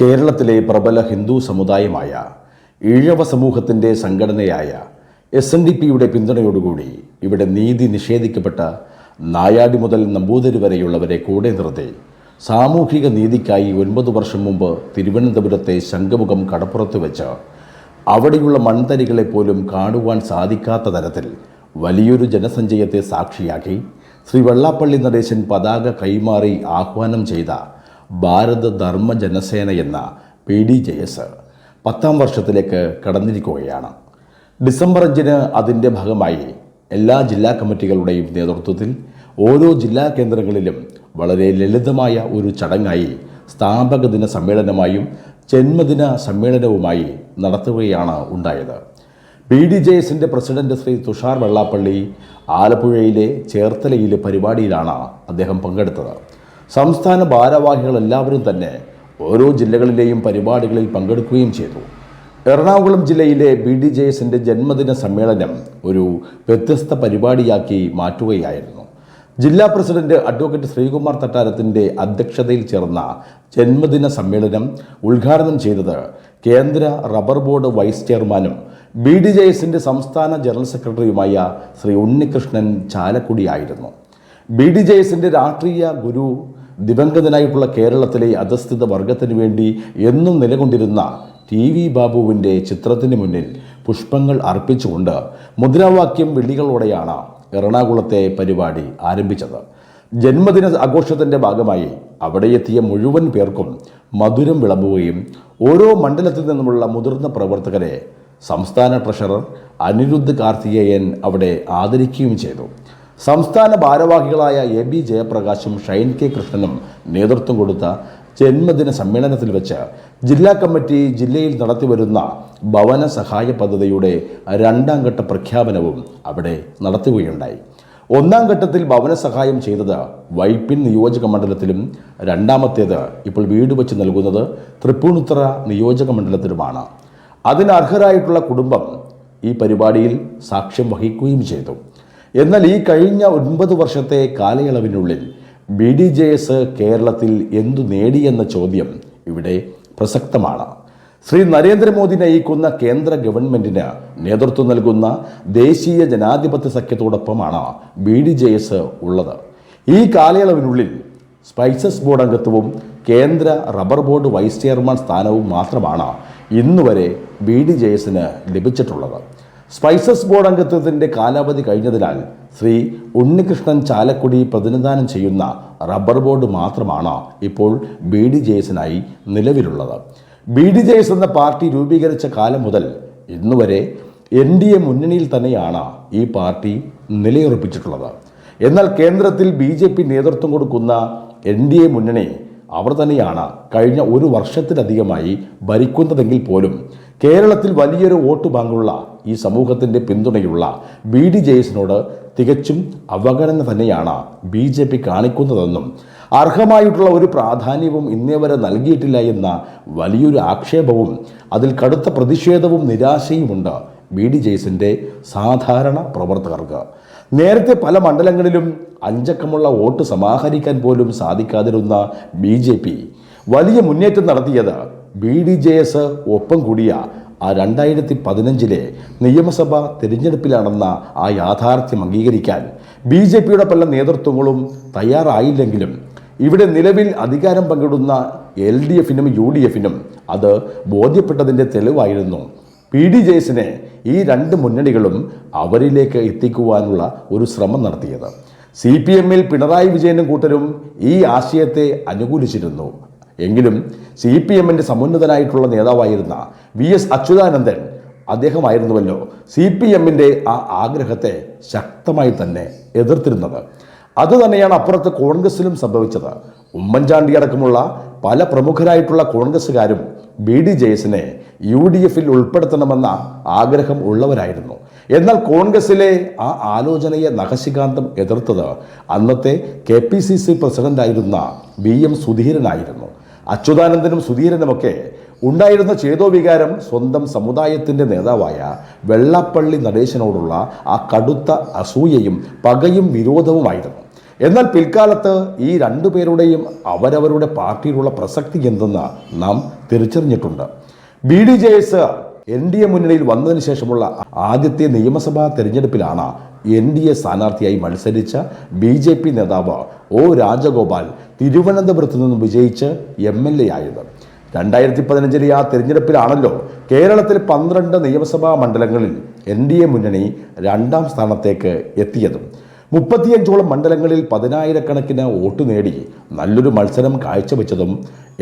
കേരളത്തിലെ പ്രബല ഹിന്ദു സമുദായമായ ഈഴവ സമൂഹത്തിന്റെ സംഘടനയായ എസ് എൻ ഡി പിയുടെ പിന്തുണയോടുകൂടി ഇവിടെ നീതി നിഷേധിക്കപ്പെട്ട നായാടി മുതൽ നമ്പൂതിരി വരെയുള്ളവരെ കൂടെ നിർത്തി സാമൂഹിക നീതിക്കായി ഒൻപത് വർഷം മുമ്പ് തിരുവനന്തപുരത്തെ ശംഖുമുഖം കടപ്പുറത്ത് വെച്ച് അവിടെയുള്ള മൺതരികളെ പോലും കാണുവാൻ സാധിക്കാത്ത തരത്തിൽ വലിയൊരു ജനസഞ്ചയത്തെ സാക്ഷിയാക്കി ശ്രീ വെള്ളാപ്പള്ളി നടേശൻ പതാക കൈമാറി ആഹ്വാനം ചെയ്ത ഭാരത ധർമ്മ ജനസേന എന്ന പി ഡി ജെ എസ് പത്താം വർഷത്തിലേക്ക് കടന്നിരിക്കുകയാണ്. ഡിസംബർ അഞ്ചിന് അതിന്റെ ഭാഗമായി എല്ലാ ജില്ലാ കമ്മിറ്റികളുടെയും നേതൃത്വത്തിൽ ഓരോ ജില്ലാ കേന്ദ്രങ്ങളിലും വളരെ ലളിതമായ ഒരു ചടങ്ങായി സ്ഥാപക ദിന സമ്മേളനമായും ജന്മദിന സമ്മേളനവുമായി നടത്തുകയാണ് ഉണ്ടായത്. പി ഡി ജെ എസിന്റെ പ്രസിഡന്റ് ശ്രീ തുഷാർ വെള്ളാപ്പള്ളി ആലപ്പുഴയിലെ ചേർത്തലയിലെ പരിപാടിയിലാണ് അദ്ദേഹം പങ്കെടുത്തത്. സംസ്ഥാന ഭാരവാഹികൾ എല്ലാവരും തന്നെ ഓരോ ജില്ലകളിലെയും പരിപാടികളിൽ പങ്കെടുക്കുകയും ചെയ്തു. എറണാകുളം ജില്ലയിലെ ബി ഡി ജെ എസിന്റെ ജന്മദിന സമ്മേളനം ഒരു വ്യത്യസ്ത പരിപാടിയാക്കി മാറ്റുകയായിരുന്നു. ജില്ലാ പ്രസിഡന്റ് അഡ്വക്കേറ്റ് ശ്രീകുമാർ തട്ടാരത്തിന്റെ അധ്യക്ഷതയിൽ ചേർന്ന ജന്മദിന സമ്മേളനം ഉദ്ഘാടനം ചെയ്തത് കേന്ദ്ര റബ്ബർ ബോർഡ് വൈസ് ചെയർമാനും ബി ഡി ജെ എസിന്റെ സംസ്ഥാന ജനറൽ സെക്രട്ടറിയുമായ ശ്രീ ഉണ്ണികൃഷ്ണൻ ചാലക്കുടിയായിരുന്നു. ബി ഡി ജെ എസിന്റെ രാഷ്ട്രീയ ഗുരു ദിവംഗതനായിട്ടുള്ള കേരളത്തിലെ അധസ്ഥിത വർഗത്തിന് വേണ്ടി എന്നും നിലകൊണ്ടിരുന്ന ടി വി ബാബുവിന്റെ ചിത്രത്തിന് മുന്നിൽ പുഷ്പങ്ങൾ അർപ്പിച്ചുകൊണ്ട് മുദ്രാവാക്യം വിളികളോടെയാണ് എറണാകുളത്തെ പരിപാടി ആരംഭിച്ചത്. ജന്മദിന ആഘോഷത്തിന്റെ ഭാഗമായി അവിടെ എത്തിയ മുഴുവൻ പേർക്കും മധുരം വിളമ്പുകയും ഓരോ മണ്ഡലത്തിൽ നിന്നുമുള്ള മുതിർന്ന പ്രവർത്തകരെ സംസ്ഥാന ട്രഷറർ അനിരുദ്ധ് കാർത്തികേയൻ അവിടെ ആദരിക്കുകയും ചെയ്തു. സംസ്ഥാന ഭാരവാഹികളായ എ ബി ജയപ്രകാശും ഷൈൻ കെ കൃഷ്ണനും നേതൃത്വം കൊടുത്ത ജന്മദിന സമ്മേളനത്തിൽ വെച്ച് ജില്ലാ കമ്മിറ്റി ജില്ലയിൽ നടത്തിവരുന്ന ഭവന സഹായ പദ്ധതിയുടെ രണ്ടാം ഘട്ട പ്രഖ്യാപനവും അവിടെ നടത്തുകയുണ്ടായി. ഒന്നാം ഘട്ടത്തിൽ ഭവന സഹായം ചെയ്തത് വൈപ്പിൻ നിയോജക മണ്ഡലത്തിലും രണ്ടാമത്തേത് ഇപ്പോൾ വീട് വെച്ച് നൽകുന്നത് തൃപ്പൂണിത്തറ നിയോജക മണ്ഡലത്തിലുമാണ്. അതിന് അർഹരായിട്ടുള്ള കുടുംബം ഈ പരിപാടിയിൽ സാക്ഷ്യം വഹിക്കുകയും ചെയ്തു. എന്നാൽ ഈ കഴിഞ്ഞ ഒൻപത് വർഷത്തെ കാലയളവിനുള്ളിൽ ബി ഡി ജെ എസ് കേരളത്തിൽ എന്തു നേടിയെന്ന ചോദ്യം ഇവിടെ പ്രസക്തമാണ്. ശ്രീ നരേന്ദ്രമോദി നയിക്കുന്ന കേന്ദ്ര ഗവൺമെന്റിന് നേതൃത്വം നൽകുന്ന ദേശീയ ജനാധിപത്യ സഖ്യത്തോടൊപ്പമാണ് ബി ഡി ജെ എസ് ഉള്ളത്. ഈ കാലയളവിനുള്ളിൽ സ്പൈസസ് ബോർഡ് അംഗത്വവും കേന്ദ്ര റബ്ബർ ബോർഡ് വൈസ് ചെയർമാൻ സ്ഥാനവും മാത്രമാണ് ഇന്നുവരെ ബി ഡി ജെ എസിന് ലഭിച്ചിട്ടുള്ളത്. സ്പൈസസ് ബോർഡ് അംഗത്വത്തിന്റെ കാലാവധി കഴിഞ്ഞതിനാൽ ശ്രീ ഉണ്ണികൃഷ്ണൻ ചാലക്കുടി പ്രതിനിധാനം ചെയ്യുന്ന റബ്ബർ ബോർഡ് മാത്രമാണ് ഇപ്പോൾ ബി ഡി ജെ എസിനായി നിലവിലുള്ളത്. ബി ഡി ജെ എസ് എന്ന പാർട്ടി രൂപീകരിച്ച കാലം മുതൽ ഇന്നുവരെ എൻ ഡി എ മുന്നണിയിൽ തന്നെയാണ് ഈ പാർട്ടി നിലയുറപ്പിച്ചിട്ടുള്ളത്. എന്നാൽ കേന്ദ്രത്തിൽ ബി ജെ പി നേതൃത്വം കൊടുക്കുന്ന എൻ ഡി എ മുന്നണി അവർ തന്നെയാണ് കഴിഞ്ഞ ഒരു വർഷത്തിലധികമായി ഭരിക്കുന്നതെങ്കിൽ പോലും കേരളത്തിൽ വലിയൊരു വോട്ട് ബാങ്കുള്ള ഈ സമൂഹത്തിന്റെ പിന്തുണയുള്ള ബി ഡി ജെ എസിനോട് തികച്ചും അവഗണന തന്നെയാണ് ബി ജെ പി കാണിക്കുന്നതെന്നും അർഹമായിട്ടുള്ള ഒരു പ്രാധാന്യവും ഇന്നേ വരെ നൽകിയിട്ടില്ല എന്ന വലിയൊരു ആക്ഷേപവും അതിൽ കടുത്ത പ്രതിഷേധവും നിരാശയുമുണ്ട് ബി ഡി ജെയ്സിന്റെ സാധാരണ പ്രവർത്തകർക്ക്. നേരത്തെ പല മണ്ഡലങ്ങളിലും അഞ്ചക്കമുള്ള വോട്ട് സമാഹരിക്കാൻ പോലും സാധിക്കാതിരുന്ന ബി വലിയ മുന്നേറ്റം നടത്തിയത് ബി ഡി ജെ എസ് ഒപ്പം കൂടിയ ആ രണ്ടായിരത്തി പതിനഞ്ചിലെ നിയമസഭാ തിരഞ്ഞെടുപ്പിലാണെന്ന ആ യാഥാർത്ഥ്യം അംഗീകരിക്കാൻ ബി ജെ പിയുടെ പല നേതൃത്വങ്ങളും തയ്യാറായില്ലെങ്കിലും ഇവിടെ നിലവിൽ അധികാരം പങ്കിടുന്ന എൽ ഡി എഫിനും യു ഡി എഫിനും അത് ബോധ്യപ്പെട്ടതിന്റെ തെളിവായിരുന്നു. പി ഡി ജെയ്സിനെ ഈ രണ്ട് മുന്നണികളും അവരിലേക്ക് എത്തിക്കുവാനുള്ള ഒരു ശ്രമം നടത്തിയത്. സി പി എമ്മിൽ പിണറായി വിജയനും കൂട്ടരും ഈ ആശയത്തെ അനുകൂലിച്ചിരുന്നു. എങ്കിലും സി പി എമ്മിന്റെ സമുന്നതനായിട്ടുള്ള നേതാവായിരുന്ന വി എസ് അച്യുതാനന്ദൻ അദ്ദേഹമായിരുന്നുവല്ലോ സി പി എമ്മിന്റെ ആ ആഗ്രഹത്തെ ശക്തമായി തന്നെ എതിർത്തിരുന്നത്. അതുതന്നെയാണ് അപ്പുറത്ത് കോൺഗ്രസിലും സംഭവിച്ചത്. ഉമ്മൻചാണ്ടി അടക്കമുള്ള പല പ്രമുഖരായിട്ടുള്ള കോൺഗ്രസ്സുകാരും ബി ഡി ജെ എസിനെ യു ഡി എഫിൽ ഉൾപ്പെടുത്തണമെന്ന ആഗ്രഹം ഉള്ളവരായിരുന്നു. എന്നാൽ കോൺഗ്രസിലെ ആ ആലോചനയെ നഖശികാന്തം എതിർത്തത് അന്നത്തെ കെ പി സി സി പ്രസിഡന്റായിരുന്ന വി എം സുധീരനായിരുന്നു. അച്യുതാനന്ദനും സുധീരനുമൊക്കെ ഉണ്ടായിരുന്ന ചേതോവികാരം സ്വന്തം സമുദായത്തിന്റെ നേതാവായ വെള്ളപ്പള്ളി നടേശനോടുള്ള ആ കടുത്ത അസൂയയും പകയും വിരോധവുമായിരുന്നു. എന്നാൽ പിൽക്കാലത്ത് ഈ രണ്ടു പേരുടെയും അവരവരുടെ പാർട്ടിയിലുള്ള പ്രസക്തി എന്തെന്ന് നാം തിരിച്ചറിഞ്ഞിട്ടുണ്ട്. B D J S N D A മുന്നണിയിൽ വന്നതിന് ശേഷമുള്ള ആദ്യത്തെ നിയമസഭാ തെരഞ്ഞെടുപ്പിലാണ് എൻ ഡി എ സ്ഥാനാർത്ഥിയായി മത്സരിച്ച ബി ജെ പി നേതാവ് ഒ രാജഗോപാൽ തിരുവനന്തപുരത്ത് നിന്നും വിജയിച്ച് എം എൽ എ ആയത്. രണ്ടായിരത്തി പതിനഞ്ചിലെ ആ തിരഞ്ഞെടുപ്പിലാണല്ലോ കേരളത്തിൽ പന്ത്രണ്ട് നിയമസഭാ മണ്ഡലങ്ങളിൽ എൻ ഡി എ മുന്നണി രണ്ടാം സ്ഥാനത്തേക്ക് എത്തിയതും. മുപ്പത്തിയഞ്ചോളം മണ്ഡലങ്ങളിൽ പതിനായിരക്കണക്കിന് വോട്ട് നേടി നല്ലൊരു മത്സരം കാഴ്ചവെച്ചതും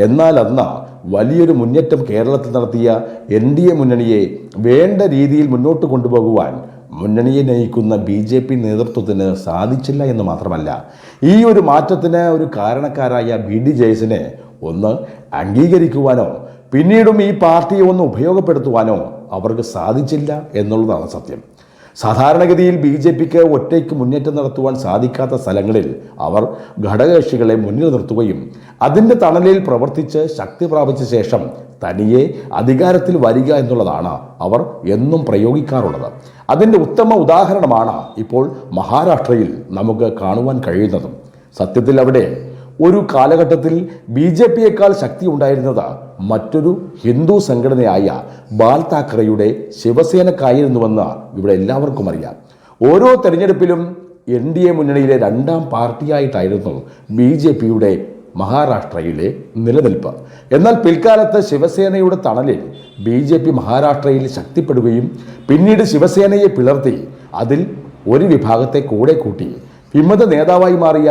എന്നാൽ അന്ന് വലിയൊരു മുന്നേറ്റം കേരളത്തിൽ നടത്തിയ എൻ ഡി എ മുന്നണിയെ വേണ്ട രീതിയിൽ മുന്നോട്ട് കൊണ്ടുപോകുവാൻ മുന്നണിയെ നയിക്കുന്ന ബി ജെ പി നേതൃത്വത്തിന് സാധിച്ചില്ല എന്ന് മാത്രമല്ല ഈ ഒരു മാറ്റത്തിന് ഒരു കാരണക്കാരായ ബി ഡി ജയസിനെ ഒന്ന് അംഗീകരിക്കുവാനോ പിന്നീടും ഈ പാർട്ടിയെ ഒന്ന് ഉപയോഗപ്പെടുത്തുവാനോ അവർക്ക് സാധിച്ചില്ല എന്നുള്ളതാണ് സത്യം. സാധാരണഗതിയിൽ ബി ജെ പിക്ക് ഒറ്റയ്ക്ക് മുന്നേറ്റം നടത്തുവാൻ സാധിക്കാത്ത സ്ഥലങ്ങളിൽ അവർ ഘടകകക്ഷികളെ മുന്നിൽ നിർത്തുകയും അതിന്റെ തണലിൽ പ്രവർത്തിച്ച് ശക്തി പ്രാപിച്ച ശേഷം തനിയെ അധികാരത്തിൽ വരിക എന്നുള്ളതാണ് അവർ എന്നും പ്രയോഗിക്കാറുള്ളത്. അതിന്റെ ഉത്തമ ഉദാഹരണമാണ് ഇപ്പോൾ മഹാരാഷ്ട്രയിൽ നമുക്ക് കാണുവാൻ കഴിയുന്നതും. സത്യത്തിൽ അവിടെ ഒരു കാലഘട്ടത്തിൽ ബി ജെ പിയേക്കാൾ ശക്തി ഉണ്ടായിരുന്നത് മറ്റൊരു ഹിന്ദു സംഘടനയായ ബാൽ താക്കറയുടെ ശിവസേനക്കായിരുന്നുവെന്ന് ഇവിടെ എല്ലാവർക്കും അറിയാം. ഓരോ തെരഞ്ഞെടുപ്പിലും എൻ ഡി എ മുന്നണിയിലെ രണ്ടാം പാർട്ടിയായിട്ടായിരുന്നു ബി ജെ പിയുടെ മഹാരാഷ്ട്രയിലെ നിലനിൽപ്പ്. എന്നാൽ പിൽക്കാലത്ത് ശിവസേനയുടെ തണലിൽ ബി ജെ പി മഹാരാഷ്ട്രയിൽ ശക്തിപ്പെടുകയും പിന്നീട് ശിവസേനയെ പിളർത്തി അതിൽ ഒരു വിഭാഗത്തെ കൂടെ കൂട്ടി. വിമത നേതാവായി മാറിയ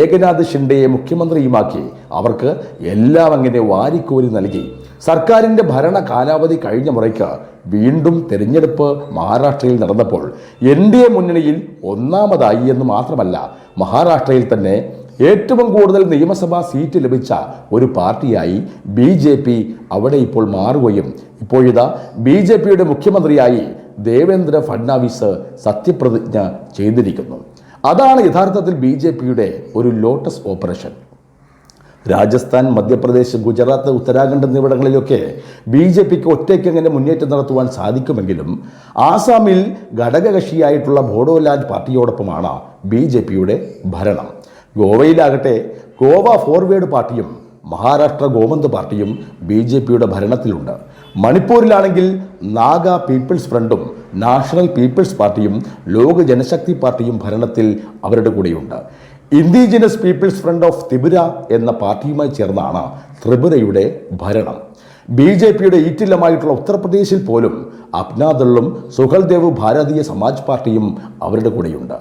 ഏകനാഥ് ഷിൻഡെയെ മുഖ്യമന്ത്രിയുമാക്കി. അവർക്ക് എല്ലാം അങ്ങനെ വാരിക്കോരി നൽകി. സർക്കാരിന്റെ ഭരണ കാലാവധി കഴിഞ്ഞ മുറയ്ക്ക് വീണ്ടും തെരഞ്ഞെടുപ്പ് മഹാരാഷ്ട്രയിൽ നടന്നപ്പോൾ എൻ ഡി എ മുന്നണിയിൽ ഒന്നാമതായി എന്ന് മാത്രമല്ല മഹാരാഷ്ട്രയിൽ തന്നെ ഏറ്റവും കൂടുതൽ നിയമസഭാ സീറ്റ് ലഭിച്ച ഒരു പാർട്ടിയായി ബി ജെ പി അവിടെ ഇപ്പോൾ മാറുകയും ഇപ്പോഴിതാ ബി ജെ പിയുടെ മുഖ്യമന്ത്രിയായി ദേവേന്ദ്ര ഫഡ്നാവിസ് സത്യപ്രതിജ്ഞ ചെയ്തിരിക്കുന്നു. അതാണ് യഥാർത്ഥത്തിൽ ബി ജെ പിയുടെ ഒരു ലോട്ടസ് ഓപ്പറേഷൻ. രാജസ്ഥാൻ മധ്യപ്രദേശ് ഗുജറാത്ത് ഉത്തരാഖണ്ഡ് എന്നിവിടങ്ങളിലൊക്കെ ബി ജെ പിക്ക് ഒറ്റയ്ക്ക് എങ്ങനെ മുന്നേറ്റം നടത്തുവാൻ സാധിക്കുമെങ്കിലും ആസാമിൽ ഘടകകക്ഷിയായിട്ടുള്ള ബോഡോലാൻഡ് പാർട്ടിയോടൊപ്പമാണ് ബി ജെ പിയുടെ ഭരണം. ഗോവയിലാകട്ടെ ഗോവ ഫോർവേഡ് പാർട്ടിയും മഹാരാഷ്ട്ര ഗോമന്ത് പാർട്ടിയും ബി ജെ പിയുടെ ഭരണത്തിലുണ്ട്. മണിപ്പൂരിലാണെങ്കിൽ നാഗ പീപ്പിൾസ് ഫ്രണ്ടും നാഷണൽ പീപ്പിൾസ് പാർട്ടിയും ലോക ജനശക്തി പാർട്ടിയും ഭരണത്തിൽ അവരുടെ കൂടെയുണ്ട്. Indigenous people's front of Tripura എന്ന പാർട്ടിയുമായി ചേർന്നാണ് ത്രിപുരയുടെ ഭരണം. ബി ജെ പിയുടെ ഈറ്റില്ലമായിട്ടുള്ള ഉത്തർപ്രദേശിൽ പോലും അപ്നാദളും സുഹൽദേവ് ഭാരതീയ സമാജ് പാർട്ടിയും അവരുടെ കൂടെയുണ്ട്.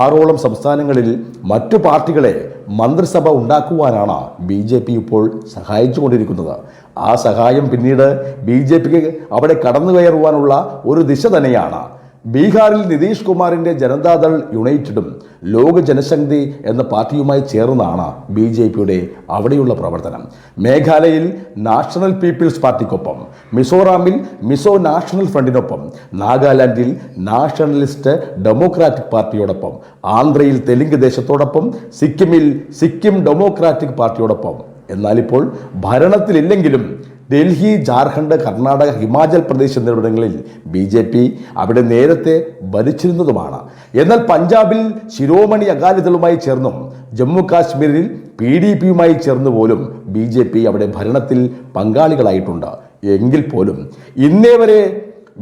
ആറോളം സംസ്ഥാനങ്ങളിൽ മറ്റു പാർട്ടികളെ മന്ത്രിസഭ ഉണ്ടാക്കുവാനാണ് ബി ജെ പി ഇപ്പോൾ സഹായിച്ചുകൊണ്ടിരിക്കുന്നത്. ആ സഹായം പിന്നീട് ബി ജെ പിക്ക് അവിടെ കടന്നു കയറുവാനുള്ള ഒരു ദിശ തന്നെയാണ്. ബീഹാറിൽ നിതീഷ് കുമാറിന്റെ ജനതാദൾ യുണൈറ്റഡും ലോക ജനശക്തി എന്ന പാർട്ടിയുമായി ചേർന്നാണ് ബി ജെ പിയുടെ അവിടെയുള്ള പ്രവർത്തനം. മേഘാലയയിൽ നാഷണൽ പീപ്പിൾസ് പാർട്ടിക്കൊപ്പം മിസോറാമിൽ മിസോ നാഷണൽ ഫ്രണ്ടിനൊപ്പം നാഗാലാൻഡിൽ നാഷണലിസ്റ്റ് ഡെമോക്രാറ്റിക് പാർട്ടിയോടൊപ്പം ആന്ധ്രയിൽ തെലുങ്ക് ദേശത്തോടൊപ്പം സിക്കിമിൽ സിക്കിം ഡെമോക്രാറ്റിക് പാർട്ടിയോടൊപ്പം എന്നാൽ ഇപ്പോൾ ഭരണത്തിലില്ലെങ്കിലും ഡൽഹി ജാർഖണ്ഡ് കർണാടക ഹിമാചൽ പ്രദേശ് എന്നിവിടങ്ങളിൽ ബി ജെ പി അവിടെ നേരത്തെ ഭരിച്ചിരുന്നതുമാണ്. എന്നാൽ പഞ്ചാബിൽ ശിരോമണി അകാലിദളുമായി ചേർന്നും ജമ്മു കാശ്മീരിൽ പി ഡി പിയുമായി ചേർന്ന് പോലും ബി ജെ പി അവിടെ ഭരണത്തിൽ പങ്കാളികളായിട്ടുണ്ട്. എങ്കിൽ പോലും ഇന്നേ വരെ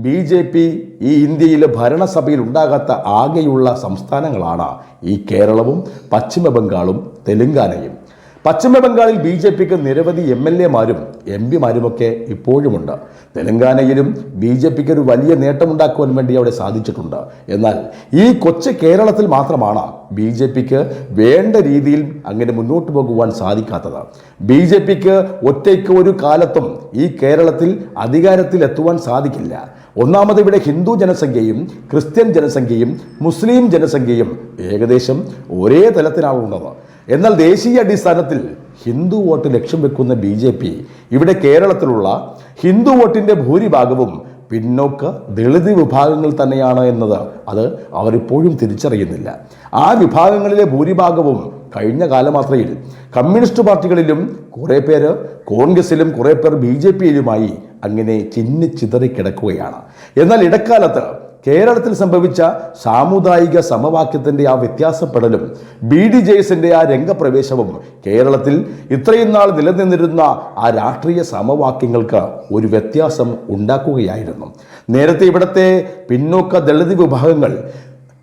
ബി ജെ പി ഈ ഇന്ത്യയിലെ ഭരണസഭയിൽ ഉണ്ടാകാത്ത ആകെയുള്ള സംസ്ഥാനങ്ങളാണ് ഈ കേരളവും പശ്ചിമ ബംഗാളും തെലുങ്കാനയും. പശ്ചിമ ബംഗാളിൽ ബി ജെ പിക്ക് നിരവധി എം എൽ എമാരും എം പിമാരുമൊക്കെ ഇപ്പോഴുമുണ്ട്. തെലങ്കാനയിലും ബി ജെ പിക്ക് ഒരു വലിയ നേട്ടമുണ്ടാക്കുവാൻ വേണ്ടി അവിടെ സാധിച്ചിട്ടുണ്ട്. എന്നാൽ ഈ കൊച്ചു കേരളത്തിൽ മാത്രമാണ് ബി ജെ പിക്ക് വേണ്ട രീതിയിൽ അങ്ങനെ മുന്നോട്ട് പോകുവാൻ സാധിക്കാത്തത്. ബി ജെ പിക്ക് ഒറ്റയ്ക്ക് ഒരു കാലത്തും ഈ കേരളത്തിൽ അധികാരത്തിൽ എത്തുവാൻ സാധിക്കില്ല. ഒന്നാമത് ഇവിടെ ഹിന്ദു ജനസംഖ്യയും ക്രിസ്ത്യൻ ജനസംഖ്യയും മുസ്ലിം ജനസംഖ്യയും ഏകദേശം ഒരേ തലത്തിലാണുള്ളത്. എന്നാൽ ദേശീയ അടിസ്ഥാനത്തിൽ ഹിന്ദു വോട്ട് ലക്ഷ്യം വെക്കുന്ന ബി ജെ പി ഇവിടെ കേരളത്തിലുള്ള ഹിന്ദു വോട്ടിന്റെ ഭൂരിഭാഗവും പിന്നോക്ക ദളിത് വിഭാഗങ്ങൾ തന്നെയാണ് എന്നത്. അത് അവരിപ്പോഴും തിരിച്ചറിയുന്നില്ല. ആ വിഭാഗങ്ങളിലെ ഭൂരിഭാഗവും കഴിഞ്ഞ കാലമാത്രയിൽ കമ്മ്യൂണിസ്റ്റ് പാർട്ടികളിലും കുറേ പേര് കോൺഗ്രസിലും കുറേ പേർ ബി ജെ പിയിലുമായി അങ്ങനെ ചിന്നിച്ചിതറി കിടക്കുകയാണ്. എന്നാൽ ഇടക്കാലത്ത് കേരളത്തിൽ സംഭവിച്ച സാമുദായിക സമവാക്യത്തിന്റെ ആ വ്യത്യാസപ്പെടലും ബി ഡി ജെ എസിന്റെ ആ രംഗപ്രവേശവും കേരളത്തിൽ ഇത്രയും നാൾ നിലനിന്നിരുന്ന ആ രാഷ്ട്രീയ സമവാക്യങ്ങൾക്ക് ഒരു വ്യത്യാസം ഉണ്ടാക്കുകയായിരുന്നു. നേരത്തെ ഇവിടുത്തെ പിന്നോക്ക ദളിത് വിഭാഗങ്ങൾ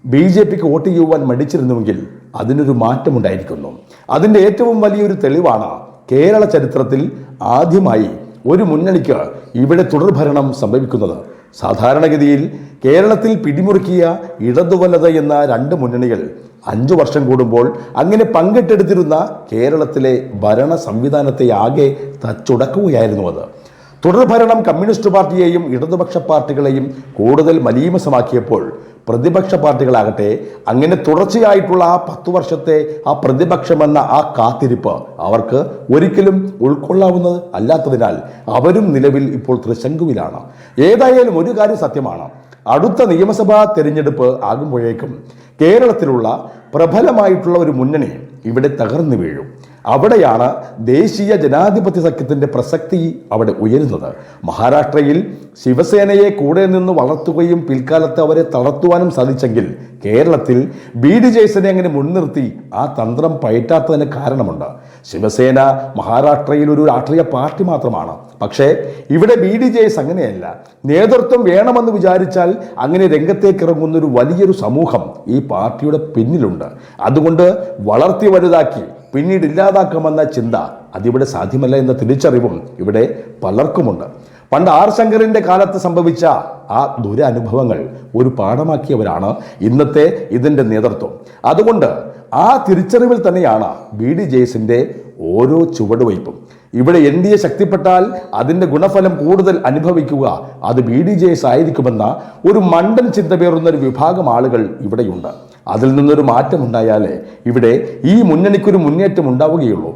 ബി ജെ പിക്ക് വോട്ട് ചെയ്യുവാൻ മടിച്ചിരുന്നുവെങ്കിൽ അതിനൊരു മാറ്റമുണ്ടായിരിക്കുന്നു. അതിന്റെ ഏറ്റവും വലിയൊരു തെളിവാണ് കേരള ചരിത്രത്തിൽ ആദ്യമായി ഒരു മുന്നണിക്ക് ഇവിടെ തുടർഭരണം സംഭവിക്കുന്നത്. സാധാരണഗതിയിൽ കേരളത്തിൽ പിടിമുറുക്കിയ ഇടതുവലത് എന്ന രണ്ട് മുന്നണികൾ അഞ്ചു വർഷം കൂടുമ്പോൾ അങ്ങനെ പങ്കിട്ടെടുത്തിരുന്ന കേരളത്തിലെ ഭരണ സംവിധാനത്തെ ആകെ തച്ചുടക്കുകയായിരുന്നു അത്. തുടർഭരണം കമ്മ്യൂണിസ്റ്റ് പാർട്ടിയെയും ഇടതുപക്ഷ പാർട്ടികളെയും കൂടുതൽ മലീമസമാക്കിയപ്പോൾ പ്രതിപക്ഷ പാർട്ടികളാകട്ടെ അങ്ങനെ തുടർച്ചയായിട്ടുള്ള ആ പത്തു വർഷത്തെ ആ പ്രതിപക്ഷമെന്ന ആ കാത്തിരിപ്പ് അവർക്ക് ഒരിക്കലും ഉൾക്കൊള്ളാവുന്നത് അല്ലാത്തതിനാൽ അവരും നിലവിൽ ഇപ്പോൾ തൃശങ്കുവിലാണ് ഏതായാലും ഒരു കാര്യം സത്യമാണ്. അടുത്ത നിയമസഭാ തെരഞ്ഞെടുപ്പ് ആകുമ്പോഴേക്കും കേരളത്തിലുള്ള പ്രബലമായിട്ടുള്ള ഒരു മുന്നണി ഇവിടെ തകർന്നു വീഴും. അവിടെയാണ് ദേശീയ ജനാധിപത്യ സഖ്യത്തിന്റെ പ്രസക്തി അവിടെ ഉയരുന്നത്. മഹാരാഷ്ട്രയിൽ ശിവസേനയെ കൂടെ നിന്ന് വളർത്തുകയും പിൽക്കാലത്ത് അവരെ തളർത്തുവാനും സാധിച്ചെങ്കിൽ കേരളത്തിൽ ബി ഡി ജെയ്സനെ അങ്ങനെ മുൻനിർത്തി ആ തന്ത്രം പയറ്റാത്തതിന് കാരണമുണ്ട്. ശിവസേന മഹാരാഷ്ട്രയിൽ ഒരു രാഷ്ട്രീയ പാർട്ടി മാത്രമാണ്. പക്ഷേ ഇവിടെ ബി ഡി ജെയ്സ് അങ്ങനെയല്ല. നേതൃത്വം വേണമെന്ന് വിചാരിച്ചാൽ അങ്ങനെ രംഗത്തേക്ക് ഇറങ്ങുന്ന ഒരു വലിയൊരു സമൂഹം ഈ പാർട്ടിയുടെ പിന്നിലുണ്ട്. അതുകൊണ്ട് വളർത്തി വലുതാക്കി പിന്നീട് ഇല്ലാതാക്കാമെന്ന ചിന്ത അതിവിടെ സാധ്യമല്ല എന്ന തിരിച്ചറിവും ഇവിടെ പലർക്കുമുണ്ട്. പണ്ട് ആർ ശങ്കറിന്റെ കാലത്ത് സംഭവിച്ച ആ ദുരനുഭവങ്ങൾ ഒരു പാഠമാക്കിയവരാണ് ഇന്നത്തെ ഇതിന്റെ നേതൃത്വം. അതുകൊണ്ട് ആ തിരിച്ചറിവിൽ തന്നെയാണ് ബി ഡി ജെയ്സിന്റെ ഓരോ ചുവടുവയ്പും. ഇവിടെ എൻ ഡി എ ശക്തിപ്പെട്ടാൽ അതിന്റെ ഗുണഫലം കൂടുതൽ അനുഭവിക്കുക അത് ബി ഡി ജെ എസ് ആയിരിക്കുമെന്ന ഒരു മണ്ടൻ ചിന്ത പേറുന്ന ഒരു വിഭാഗം ആളുകൾ ഇവിടെയുണ്ട്. അതിൽ നിന്നൊരു മാറ്റമുണ്ടായാലേ ഇവിടെ ഈ മുന്നണിക്കൊരു മുന്നേറ്റം ഉണ്ടാവുകയുള്ളൂ.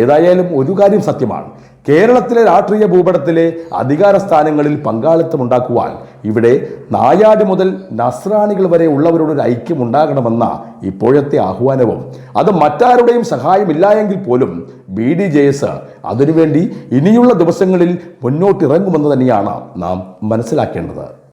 ഏതായാലും ഒരു കാര്യം സത്യമാണ്. കേരളത്തിലെ രാഷ്ട്രീയ ഭൂപടത്തിലെ അധികാര സ്ഥാനങ്ങളിൽ പങ്കാളിത്തം ഉണ്ടാക്കുവാൻ ഇവിടെ നായാട് മുതൽ നസ്രാണികൾ വരെ ഉള്ളവരോടൊരു ഐക്യം ഉണ്ടാകണമെന്ന ഇപ്പോഴത്തെ ആഹ്വാനവും. അത് മറ്റാരുടെയും സഹായമില്ല എങ്കിൽ പോലും ബി ഡി ജെ എസ് അതിനുവേണ്ടി ഇനിയുള്ള ദിവസങ്ങളിൽ മുന്നോട്ടിറങ്ങുമെന്ന് തന്നെയാണ് നാം മനസ്സിലാക്കേണ്ടത്.